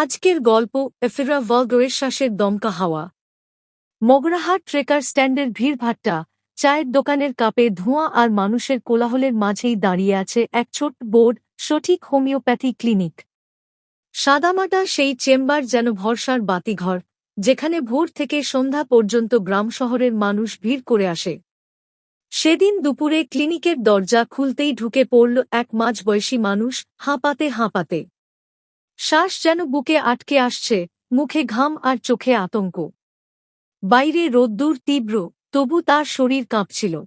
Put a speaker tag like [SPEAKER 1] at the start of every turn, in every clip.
[SPEAKER 1] আজকের গল্প এফেরা ভলগোয়ের শ্বাসের দমকা হাওয়া। মগরাহাট ট্রেকার স্ট্যান্ডের ভিড়ভাট্টা, চায়ের দোকানের কাপে ধোঁয়া আর মানুষের কোলাহলের মাঝেই দাঁড়িয়ে আছে এক ছোট বোর্ড, সঠিক হোমিওপ্যাথি ক্লিনিক। সাদামাটা সেই চেম্বার যেন ভরসার বাতিঘর, যেখানে ভোর থেকে সন্ধ্যা পর্যন্ত গ্রাম শহরের মানুষ ভিড় করে আসে। সেদিন দুপুরে ক্লিনিকের দরজা খুলতেই ঢুকে পড়ল এক মাঝবয়সী মানুষ, হাঁপাতে হাঁপাতে। শ্বাস যেন বুকে আটকে আসছে, মুখে ঘাম আর চোখে আতঙ্ক। বাইরে রোদ্দুর তীব্র, তবু তার শরীর কাঁপছিল।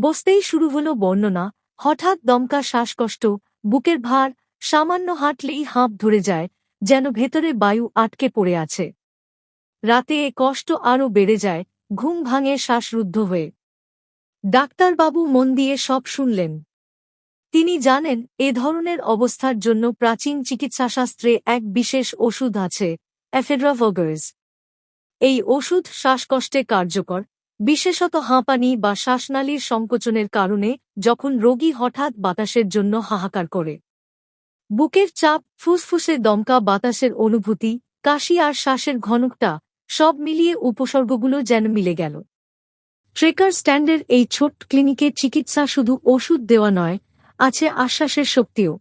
[SPEAKER 1] বসতেই শুরু হল বর্ণনা, হঠাৎ দমকা শ্বাসকষ্ট, বুকের ভার, সামান্য হাঁটলেই হাঁপ ধরে যায়, যেন ভেতরে বায়ু আটকে পড়ে আছে। রাতে এ কষ্ট আরও বেড়ে যায়, ঘুম ভাঙে শ্বাসরুদ্ধ হয়ে। ডাক্তারবাবু মন দিয়ে সব শুনলেন। তিনি জানেন, এ ধরনের অবস্থার জন্য প্রাচীন চিকিৎসাশাস্ত্রে এক বিশেষ ওষুধ আছে অ্যাফেড্রাভগার্স এই ওষুধ শ্বাসকষ্টে কার্যকর, বিশেষত হাঁপানি বা শ্বাসনালীর সংকোচনের কারণে যখন রোগী হঠাৎ বাতাসের জন্য হাহাকার করে। বুকের চাপ, ফুসফুসে দমকা বাতাসের অনুভূতি, কাশি আর শ্বাসের ঘনকটা, সব মিলিয়ে উপসর্গগুলো যেন মিলে গেল। ট্রেকার স্ট্যান্ডের এই ছোট্ট ক্লিনিকে চিকিৎসা শুধু ওষুধ দেওয়া নয় আছে আশ্বাসের শক্তিও।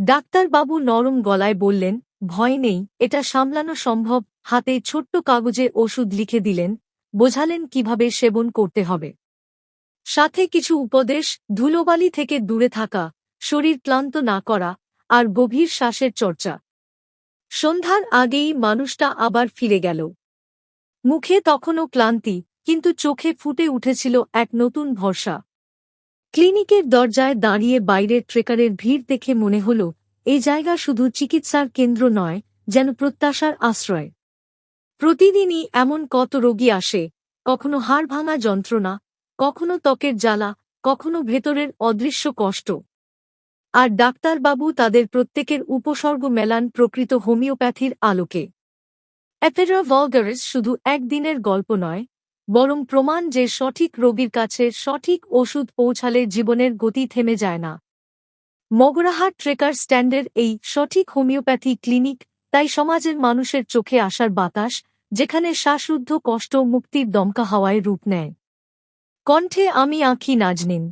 [SPEAKER 1] ডাক্তারবাবু নরম গলায় বললেন, ভয় নেই, এটা সামলানো সম্ভব। হাতে ছোট্ট কাগজে ওষুধ লিখে দিলেন, বোঝালেন কীভাবে সেবন করতে হবে। সাথে কিছু উপদেশ, ধুলোবালি থেকে দূরে থাকা, শরীর ক্লান্ত না করা, আর গভীর শ্বাসের চর্চা। সন্ধ্যার আগেই মানুষটা আবার ফিরে গেল। মুখে তখনও ক্লান্তি, কিন্তু চোখে ফুটে উঠেছিল এক নতুন ভরসা। ক্লিনিকের দরজায় দাঁড়িয়ে বাইরের ট্রেকারের ভিড় দেখে মনে হল, এই জায়গা শুধু চিকিৎসার কেন্দ্র নয়, যেন প্রত্যাশার আশ্রয়। প্রতিদিনই এমন কত রোগী আসে, কখনো হাড় ভাঙা যন্ত্রণা, কখনো ত্বকের জ্বালা, কখনো ভেতরের অদৃশ্য কষ্ট। আর ডাক্তারবাবু তাদের প্রত্যেকের উপসর্গ মেলান প্রকৃত হোমিওপ্যাথির আলোকে। অ্যাপেরা ভলগারিস শুধু একদিনের গল্প নয় বরং প্রমাণ যে সঠিক রোগীর কাছে সঠিক ওষুধ পৌঁছালে জীবনের গতি থেমে যায় না। মগরাহাট ট্রেকার স্ট্যান্ডের এই সঠিক হোমিওপ্যাথি ক্লিনিক তাই সমাজের মানুষের চোখে আসার বাতাস, যেখানে শ্বাসরুদ্ধ কষ্ট মুক্তির দমকা হাওয়ায় রূপ নেয়। কণ্ঠে আমি আঁখি নাজনিন।